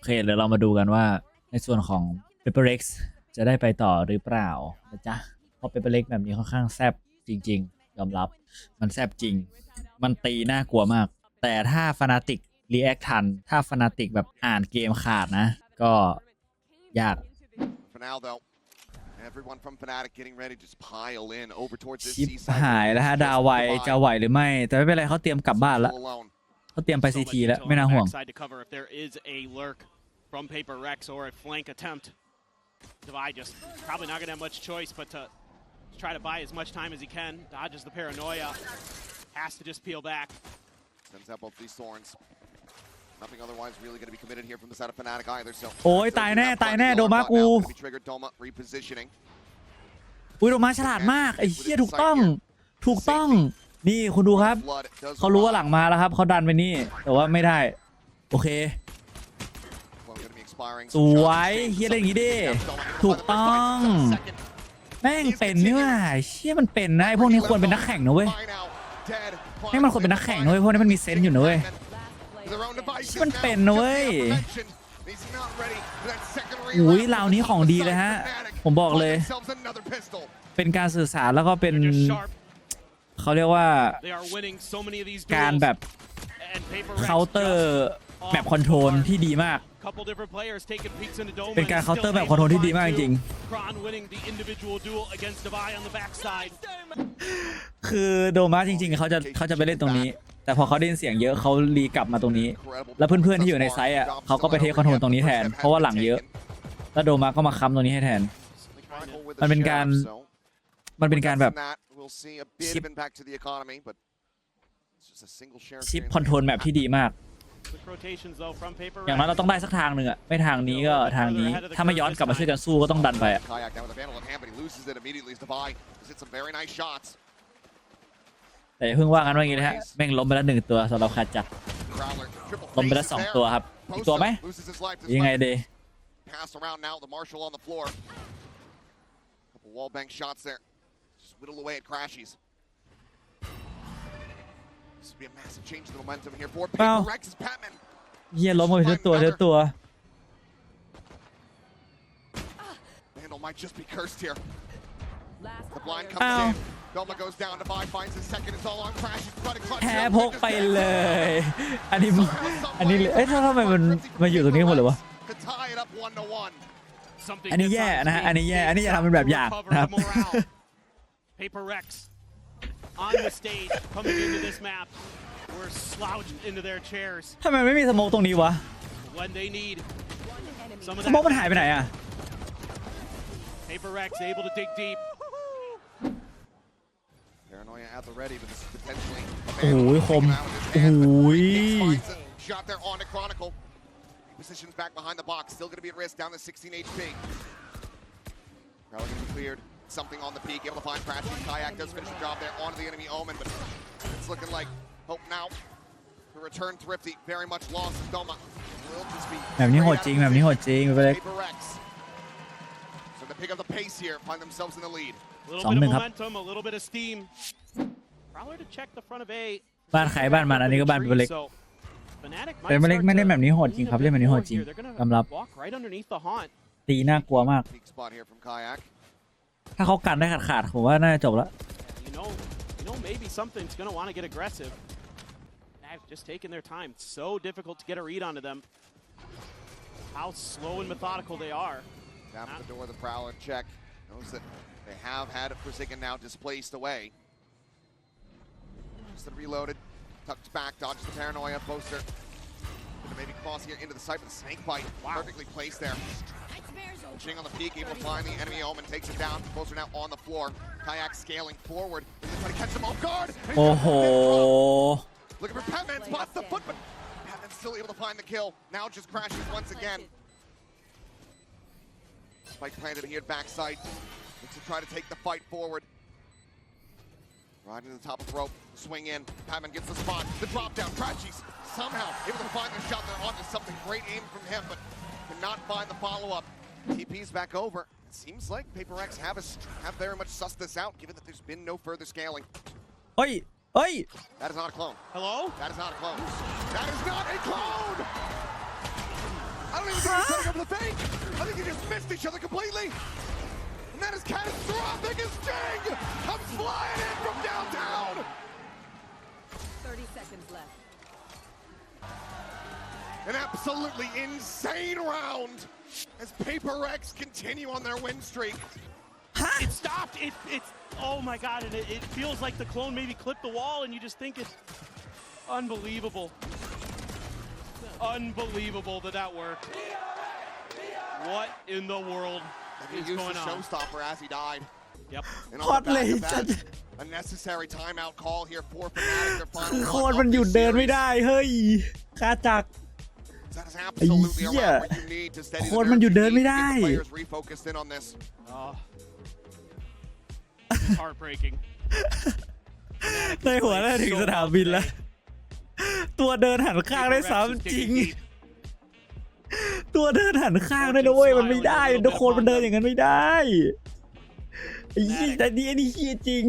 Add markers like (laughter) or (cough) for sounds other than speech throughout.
โอเคเดี๋ยวเรามาดูกันว่าในส่วนของ p e p e r x จะได้ไปต่อหรือเปล่านะจ๊ะเพราะ p e p e r x แบบนี้ค่อนข้างแซบจริง ๆ ยอมรับมันแซบจริง มันตี น่ากลัวมาก แต่ถ้า ฟานาติก รีแอค ทัน ถ้า ฟานาติกแบบอ่านเกมขาด นะ ก็ยาก Everyone from Fnatic getting ready t pile in over towards this ชิบหาย แล้วฮะดาวไวจะไหว หรือ ไม่ แต่ ไม่ เป็นไรเขาเตรียมกลับบ้านแล้วเขาเตรียมไปซีทีแล้วไม่น่าห่วง from Paper Rex or a flank attempt. Divide just probably not going to have much choice but to try to buy as much time as he can. Dodges the paranoia. Has to just peel back. Sends out both these thorns. Nothing otherwise really going to be committed here from the side of Fnatic either. So. โอ้ยตายแน่ตายแน่โดมากู Triggered Doma repositioning. อุ้ยโดมาฉลาดมากไอ้เหี้ยถูกต้องถูกต้องนี่คุณดูครับ เขารู้ว่าหลังมาแล้วครับ เขาดันไปนี่ แต่ว่าไม่ได้ โอเค สวยเฮียอะไรอย่างงี้ดิ ถูกต้อง แม่งเป็นนี่ว่าเชี่ยมันเป็นนะไอพวกนี้ควรเป็นนักแข่งนะเว้ยแม่งมันควรเป็นนักแข่งนะเว้ยพวกนี้มันมีเซนต์อยู่นะเว้ยมันเป็นนะเว้ย อุ้ยเหล่านี้ของดีเลยฮะ ผมบอกเลย เป็นการสื่อสารแล้วก็เป็นเขาเรียกว่าการแบบเคาน์เตอร์แบบคอนโทรลที่ดีมาก เป็นการเคาน์เตอร์แบบคอนโทรลที่ดีมากจริง คือโดมาจริงๆ เขาจะเขาจะไปเล่นตรงนี้ แต่พอเขาได้ยินเสียงเยอะเขารีกลับมาตรงนี้ แล้วเพื่อนๆที่อยู่ในไซต์อ่ะเขาก็ไปเทคอนโทรลตรงนี้แทน เพราะว่าหลังเยอะ แล้วโดมาก็มาค้ำตรงนี้ให้แทน มันเป็นการมันเป็นการแบบ we'll see a bit of impact to the economy but it's just a single share ชิปคอนโทรลแมปที่ดีมากอย่างนั้นเราต้องได้สักทางหนึ่งอะไม่ทางนี้ก็ทางนี้ ถ้าไม่ย้อนกลับมาช่วยกันสู้ก็ต้องดันไปอะแต่เพิ่งว่างันว่าอย่างี้นะฮะแม่งล้มไปแล้วหนึ่งตัวสำหรับคาจัดล้มไปแล้วสองตัวครับอีกตัวไหมยังไงดีพาสต์ around now the marshal on the floor c Just whittle away at Crashies. This would be a massive change in the momentum here for Paper wow. Rex is Patman. เฮียล้มไปทั้งตัวทั้งตัว Handle might just be cursed here. The blind comes Ow. in. Velma goes down to buy, finds his second. It's all on c r a s h h e s But it n clutch. แพ้พกไปเลย อันนี้อันนี้เอ๊ะทำไมมันมาอยู่ตรงนี้หมดเลยวะ อันนี้แย่นะฮะอันนี้แย่อันนี้อย่าทำเป็นแบบอย่างนะครับ Paper Rex on the stage coming into this map. We're slouched into their chairs. ทำไมไม่มีสโมกตรงนี้วะ when they need. Some of ส that โมกมันหายไปไหนอ่ะ Paper Rex able to dig deep. Paranoia at the ready, but this is potentially a man who โอ้โห can คม come out with his hands, but Shot there on the Chronicle. Positions back behind the box. Still going to be at risk down to 16 HP. Probably cleared. something on the peak, able to find c r a s h Kayak, does finish the job there onto the enemy Omen, but it's looking like Hope now. t o return Thrifty very much lost to Doma. Will just be แบบนี้โหดจริงแบบนี้โ a p e r Rex. So they pick up the pace here, find themselves in the lead. A Little bit of momentum, a little bit of steam. Prowler to check the front of A. บ้านใครบ้านมันอันนี้ก็บ้านเบเล็กเป็นเบล็กไม่ได้แบบนี้โหดจริงครับเล่นแบบนี้โหดจริง l e a ยอมรับ ตีน่ากลัวมากถ้าเขากันได้ขาดขาดผมว่าน่าจะจบละ You know, you maybe something's going to want to get aggressive. just taking their time. so difficult to get a read onto them. How slow and methodical they are. Down at the door, the Prowler check. Knows that they have had it for Forsaken now displaced away. Just reloaded, tucked back, dodges the Paranoia, Poster maybe crossing it into the side, but the snake bite wow. perfectly placed there. Jing on the peak, able to find the enemy omen, takes it down. Bulls are now on the floor. Kayak scaling forward. He's trying to catch them off guard. Oh. Looking for Petman, spots the foot, but still able to find the kill. Now just crashes once again. Spike planted here at backside. To try to take the fight forward. Right to the top of the rope, swing in, Hyman gets the spot, the drop down, Cratchies somehow able to find the shot there onto something, great aim from him, but cannot find the follow-up. TP's back over. It seems like Paper X have, a, have very much sussed this out, given that there's been no further scaling. Oi! Oi! That is not a clone. Hello? That is not a clone. That is not a clone! I don't even think huh? he's setting up the fake! I think they just missed each other completely! and that is catastrophic as Sting comes flying in from downtown. 30 seconds left. An absolutely insane round as Paper Rex continue on their win streak. Huh? It stopped. It, it's, oh my God. And it, it feels like the clone maybe clipped the wall and you just think it's unbelievable. Unbelievable that that worked. What in the world? And he used going the showstopper on. as he died. Yep. And on the back of that, h a necessary timeout call here for Fnatic. Their final one o this e r i e s ได้ เฮ้ t a t u t around เหี้ย w a t y o e y h e โคนมันหยุดเดิน y ไม่ e e d o ได้ g e h e p l y o u s e n this. Oh. e a r t b r e a k i n g เลยหัวแล้วถึงสนามบินแล้ว ตัวเดินหันข้างได้ p e o ซ้ำจริงตัวเดินหันข้างได้นะเว้ยมันไม่ได้ทุกคนมันเดินอย่างนั้นไม่ได้ไอ้แต่นี่ไอ้นี่ียจริง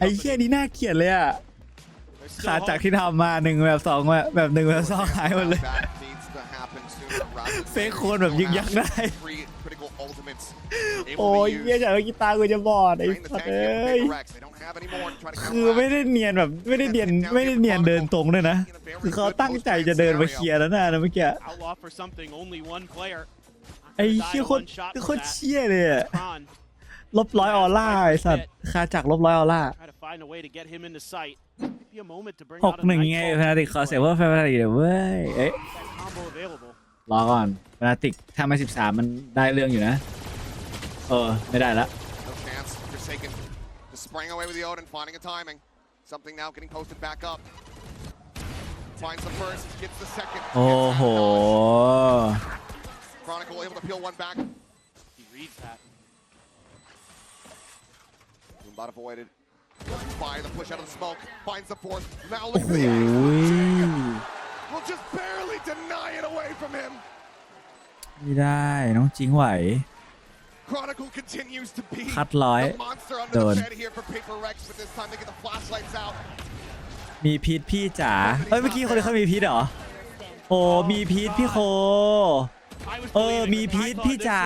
ไอ้เียนี่น่าเกลียดเลยอ่ะขาจากที่ทำมาหนึ่งแบบสองแบบแบบหนึ่งแบบสองหายหมดเลยเฟคโคนแบบยึกยักได้โอ้ยเฮียจากเมื่อกี้ตากูจะบอดไอ้สัตว์เอ้ยคือไม่ได้เนียนแบบไม่ได้เนียนไม่ได้เนียนเดินตรงเลยนะคือเขาตั้งใจจะเดินมาเคลียร์แล้วนะเมื่อกี้ไอเชี่ยคนคนเชี่ยเลยลบร้อยออร่า ไอสัตว์คาจากลบร้อยออร่าหกหนึ่งไงพนาติกขอเสียเพ่าพฟนาติกเดว้ย เอ๊รอก่อนพนาติกถ้าไม่สิบสามมันได้เรื่องอยู่นะ เออ ไม่ได้ละ s Finds the first, gets the second. Oh. Chronicle able to peel one back. He reads that. Zumbot avoided. By the push out of the smoke. Finds the fourth. Now looks at the Will just barely deny it away from him. ไม่ได้น้องจิงไหว Chronicle continues to be พัดร้อย the monster under the bed here for Paper Rex, but this time they get the flashlights out. มีพีทพี่จ๋า เฮ้ยเมื่อกี้คนเขามีพีทเหรอโอ้มีพีทพี่โค เออมีพีทพี่จ๋า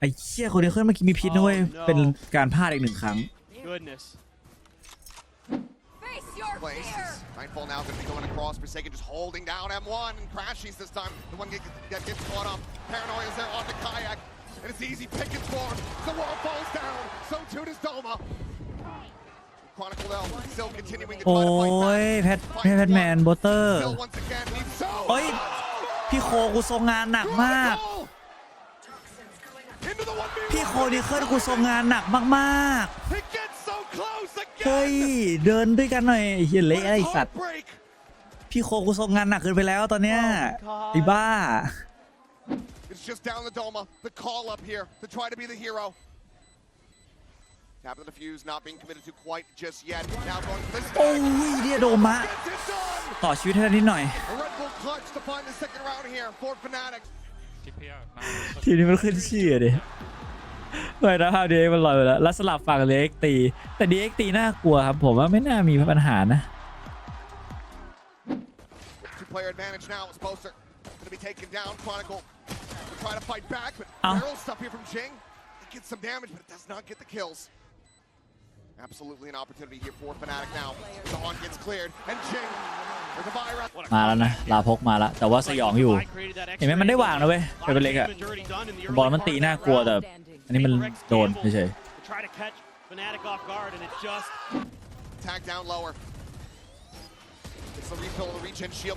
ไอ้เชี่ยคนเดียวขึเมื่อกี้มีพีทด้วยเป็นการพลาดอีกหนึ่งครั้งเโอ้ยแพทแพทแมนบอเตอร์เฮ้ยพี่โคกูทรงงานหนักมากพี่โคดีเคิลกูทรงงานหนักมากๆเฮ้ยเดินด้วยกันหน่อยเฮียเละไอสัตว์พี่โคกูทรงงานหนักเกินไปแล้วตอนเนี้ยไอ้บ้า It's just down the Doma, the call up here to try to be the hero. Tap of the fuse not being committed to quite just yet. Now going for this. Oh, โอ้ยเดียโดมะ Gets it done! ต่อชีวิตให้ได้นิดหน่อย oh, A Red Bull clutch to find the second round here for Fnatic. TP Two player advantage now is Poster. to be taken down. Chronicle will try to fight back, but Oh. barrel here from Jing. It gets some damage, but it does not get the kills. Absolutely an opportunity here for Fnatic now. Dawn gets cleared and Jing. มาแล้วนะลาพกมาแล้วแต่ว่าสยองอยู่เห็นไหมมันได้วางนะเว้ยเป็นเล็กอะบอลมันตีน่ากลัวแต่อันนี้มันโดนเฉย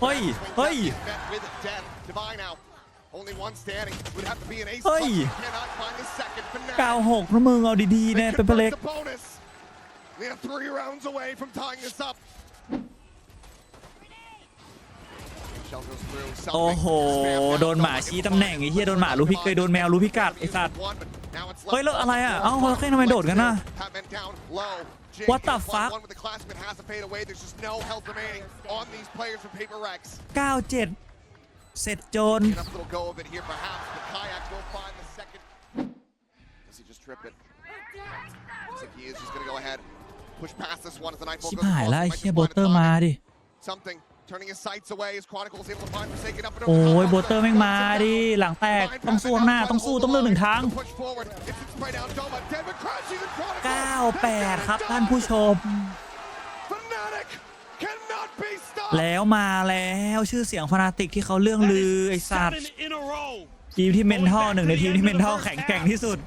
เฮ้ยเฮ้ยเฮ้ยเก้าหกพวกมึงเอาดีๆนะเป็นเล็ก We are three rounds away from tying this up. โอ้โหโดนหมาชี้ตำแหน่งไอ้เหี้ยโดนหมาลูพิกเคยโดนแมวลู้พิกัดไอ้สัตว์เฮ้ยเลอะอะไรอ่ะเอ้าเฮ้ยทำไมโดดกันนะวั a t ั h e f u 97เสร็จโจรชิบหายแล้วไอ้เหี้ยโบเตอร์มาดิโอ้ยโบเตอร์แม่งมาดิ หลังแตกต้องสู้หน้าต้องสู้ต้องเลือกหนึ่งทางปดครับท่านผู้ชม แล้วมาแล้วชื่อเสียงฟานาติกที่เขาเรื่องลือ ไอสัตว์ ทีมที่เมนทอลหนึ่งในทีมที่เมนทอล แข็งแกร่งที่สุด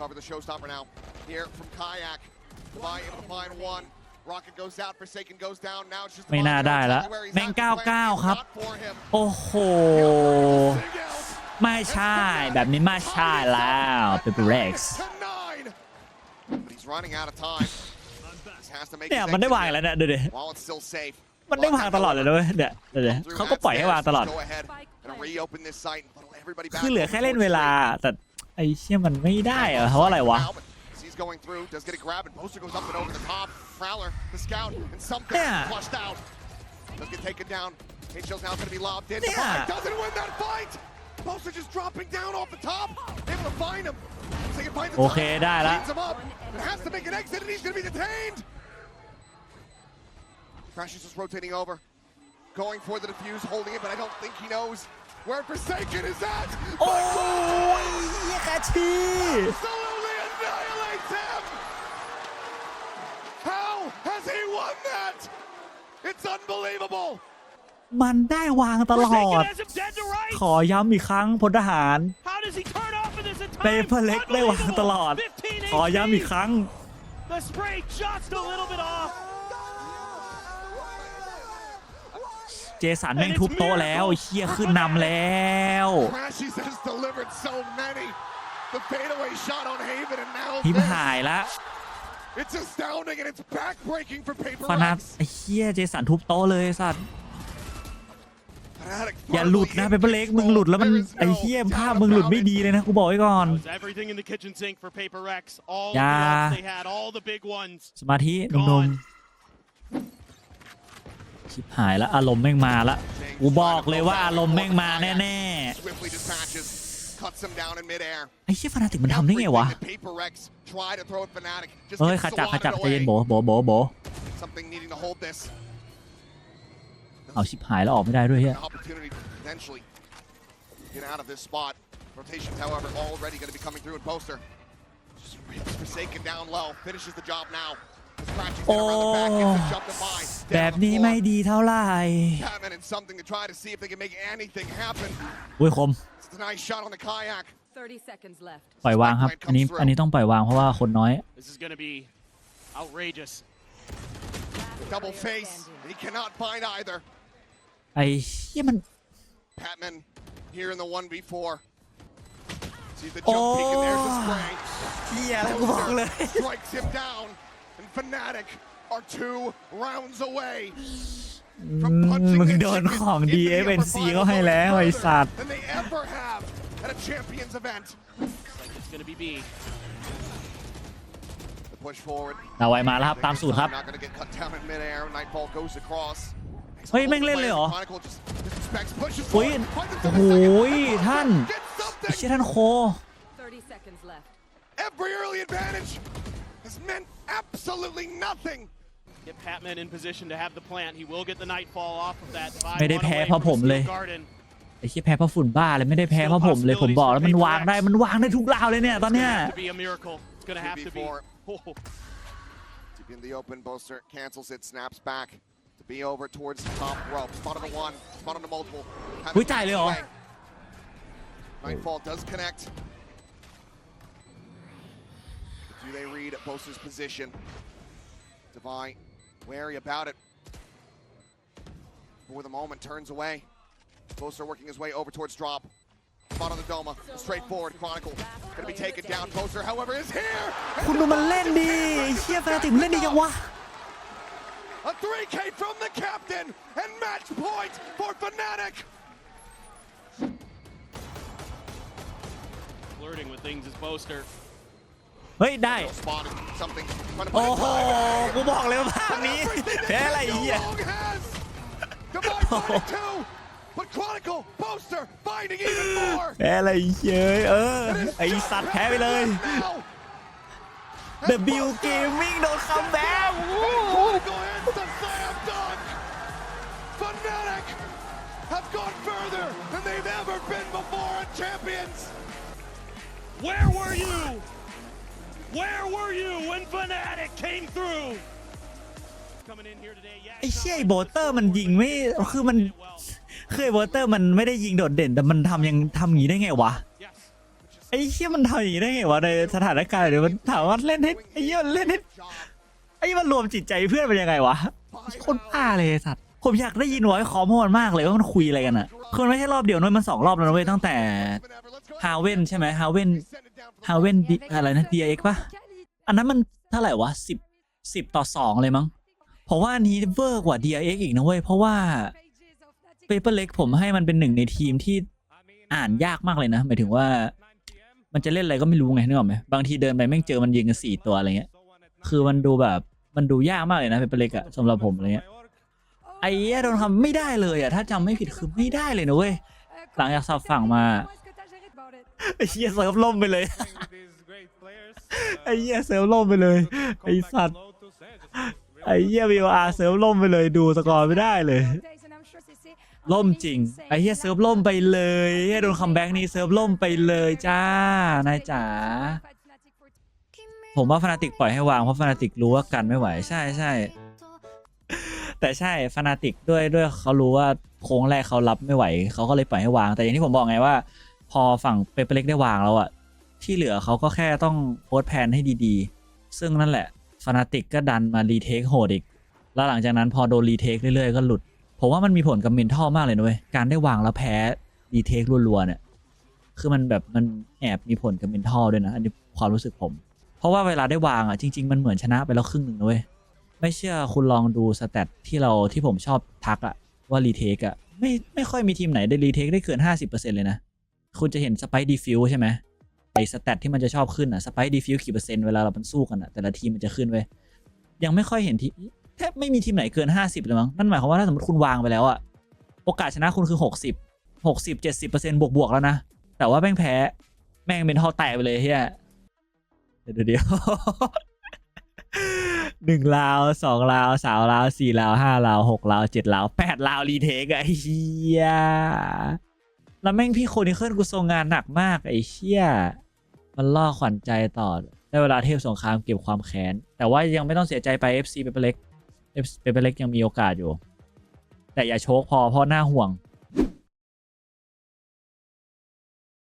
cover. The showstopper now here from Kayak. Divine able to find one. Rocket goes out, Forsaken goes down. Now it's just ไม่น่าได้แล้วแม่ง99ครับ โอ้โห ไม่ใช่ แบบนี้ไม่ใช่แล้วเป็นเร็กซ์ He's running out of time. Has to make เนี่ยมันได้วางแล้วเนี่ยดูดิ While it's still safe. มันได้วางตลอดเลยนะเว้ยเนี่ยเดี๋ยวๆเขาก็ปล่อยให้วางตลอด Go ahead and reopen this site and funnel everybody back. คือเหลือแค่เล่นเวลาแต่อ้เชี่ยมันไม่ได้เหรอเพราะอะไรวะ He's going through, get a grab, and Poster goes up and over the top. the scout, and something flushed out. get taken down. now going to be lobbed in. Doesn't win that fight. just dropping down off the top. Able to find can find okay, him he's going to be detained. is rotating over. Going for the defuse, holding it, but I don't think he knows Where Forsaken is at! Oh, yeah, ี้ยกาชี Absolutely annihilates him! How has he won that? It's unbelievable! มันได้วางตลอด ขอย้ำอีกครั้งพลทหารเปเปอร์เล็ก ได้วางตลอด ขอย้ำอีกครั้งเจสันแม่งทุบโตแล้วเฮียขึ้นนำแล้วหิมหายละฟานาไเฮียเจสันทุบโตเลยสัตว์อย่าหลุดนะเปเปอร์เล็กมึงหลุดแล้วมันไอเฮี้ยภาพมึงหลุดไม่ดีเลยนะ กูบอกไว้ก่อน อย่า สมาธินุ่มๆชิบหายแล้วอารมณ์แม่งมาละกูบอกเลยว่าอารมณ์แม่งมาแน่ๆ ไอ้เชี่ยฟานาติกมันทำได้ไงวะเฮ้ยขจับขจับใจเย็นโบโบโบโบเอาชิบหายแล้วออกไม่ได้ด้วยเฮียโอ้แบบนี้ไม่ดีเท่าไหร่โอ้ยคมปล่อยวางครับ อันนี้ อันนี้ต้องปล่อยวางเพราะว่าคนน้อย ไอ้เฮียมันโอ้ยเฮียแล้วบอกเลย and Fnatic are two rounds away. มึงโดนของ DFNC เขาให้แล้วไอ้สัตว์เอาไว้มาแล้วครับตามสูตรครับเฮ้ยแม่งเล่นเลยเหรอโอ้ยโอ้ยท่านเชื่อท่านโค has meant absolutely nothing. Get Patman in position to have the plant. He will get the nightfall off of that. ไม่ได้แพ้เพราะผมเลย Garden. ไอ้เชี่ยแพ้เพราะฝุ่นบ้าเลยไม่ได้แพ้เพราะผมเลยผมบอกแล้วมันวางได้มันวางได้ทุกราวเลยเนี่ยตอนเนี้ย To be a miracle. It's gonna have (laughs) to be. in the open, Boaster cancels it, snaps back. To be over towards the top rope. Spot on the one, spot on the multiple. Having หุ้ยจ่ายเลยเหรอ Nightfall does connect. Do they read at Bosa's position? Divine wary about it. For the moment, turns away. Bosa working his way over towards drop. Spot on the Doma, so straightforward, Chronicle. Gonna be taken down. Bosa, however, is here! A 3K from the captain and match point for Fnatic! Flirting with things is Boaster. เฮ้ยได้โอ้โหกูบอกเลยว่าภาคนี้แพ้อะไรอีกอ่แพ้อะไรเยอเออไอสัตว์แพ้ไปเลย The Bill Gaming โดนคัมแบ็กโอ้ Where were you? Where were you when Fnatic came through? ไอ้เชี่ยไอ้โบเตอร์มันยิงไม่คือมันเคยโบเตอร์มันไม่ได้ยิงโดดเด่น แต่มันทำยังทำอย่างนี้ได้ไงวะไอ้เชี่ยมันทำอย่างนี้ได้ไงวะในสถานการณ์เดี๋ยวมันถามว่าเล่นให้ไอ้เยี่ยมันเล่นให้ไอ้มันรวมจิตใจเพื่อนมันยังไงวะคนป้าเลยสัตว์ผมอยากได้ยินไว้คอมมันมากเลย ว่ามันคุยอะไรกันอ่ะคือนไม่ใช่รอบเดียวนูเ้นมันสองรอบแล้วนะเว้ยตั้งแต่ฮาเว่นใช่ไหมฮาเว่นฮาเวนอะไรนะ DX ปะอันนั้นมันเท่าไหร่ วะสิบสิบต่อสองเลยมั้งเพราะว่าอันนี้ เวอร์กว่า DX อีก นะ เว้ย เพราะว่าเปเปอร์เล็กผมให้มันเป็นหนึ่งในทีมที่อ่านยากมากเลยนะ หมายถึงว่า มันจะเล่น อะไร ก็ ไม่ รู้ ไงนึกออกไหมบาง ที เดินไป แม่ง เจอมันยิงกันสี่ตัวอะไรเงี้ย คือมันดูแบบมันดูยากมากเลยนะเปเปอร์เล็กอะสำหรับผมอะไรเงี้ยไอ้เโดนทำไม่ได้เลยอะถ้าจำไม่ผิดคือไม่ได้เลยนะเว้ยหลังจากสับฝั่งมาไอ้ เหี้ยเซิร์ฟล่มไปเลย ไอ้ เหี้ยเซิร์ฟล่ม ไป เลย ไอ้สัตว์ ไอ้เหี้ยวีอาร์เซิร์ฟล่มไปเลยดูสกอร์ไม่ได้เลย ล่มจริง ไอ้เหี้ยเซิร์ฟล่มไปเลยเหี้ยโดนคัมแบ็กนี้เซิร์ฟล่มไปเลย จ้านายจ๋า ผมว่าฟานาติกปล่อยให้วางเพราะฟานาติกรู้ว่ากันไม่ไหว ใช่ใช่ แต่ใช่ฟานาติกด้วยด้วยเขารู้ว่าโค้งแรกเขารับไม่ไหว เขาก็เลยปล่อยให้วาง แต่อย่างที่ผมบอกไงว่าพอ ฝั่งเปเปเล็กได้วาง แล้วอะ ที่เหลือเขาก็แค่ต้อง โพสแผนให้ดีๆ ซึ่งนั่น แหละฟานาติก ก็ดันมา รีเทค โหด อีก แล้วหลังจากนั้นพอ โดนรีเทค เรื่อยๆก็หลุด ผมว่ามัน มี ผลกับเมนทัลมากเลยนะเว้ย การได้วาง แล้ว แพ้ รีเทครัวๆเนี่ย คือมันแบบมันแอบมีผลกับเมนทัลด้วยนะอันนี้ความรู้สึกผม เพราะว่าเวลาได้วางอะจริง ๆมันเหมือนชนะไปแล้วครึ่งหนึ่งนะเว้ย ไม่เชื่อคุณลองดูสเตตที่เราที่ผมชอบทักอะว่ารีเทคอะไม่ไม่ค่อยมีทีมไหนได้รีเทคได้เกิน50%เลยนะคุณ จะเห็นสไปดีฟิวใช่ไหมไอสแตท ที่มัน จะ ชอบขึ้น อ่ะสไปดีฟิวกี่เปอร์เซ็นต์เวลาเรา มัน สู้ กันอ่ะ แต่ ละ ทีม มัน จะขึ้นไว้ยังไม่ค่อยเห็นที่แทบไม่มีทีมไหน เกิน 50เลยมั้งนั่นหมายความว่าถ้าสมมติคุณวาง ไป แล้ว อ่ะ โอกาสชนะคุณคือ60 60 70เปอร์เซ็นต์บวกบวกแล้วนะแต่ว่าแม่งแพ้แม่งเป็นท่อแตกไปเลยเฮียเดี๋ยวเดี๋ยวหนึ่งลาวสองลาวสามลาวสี่ลาวห้าลาวหกลาวเจ็ดลาวแปดลาวรีเทคอะเฮียแล้วแม่งพี่โคนิเคิลกูทรงงานหนักมากไอ้เชี่ยมันล่อขวัญใจต่อได้เวลาเทพสงครามเก็บความแค้น แต่ว่ายังไม่ต้องเสียใจไป FC เปเปเล็กเปเปเล็กยังมีโอกาสอยู่ แต่อย่าโชคพอเพราะหน้าห่วง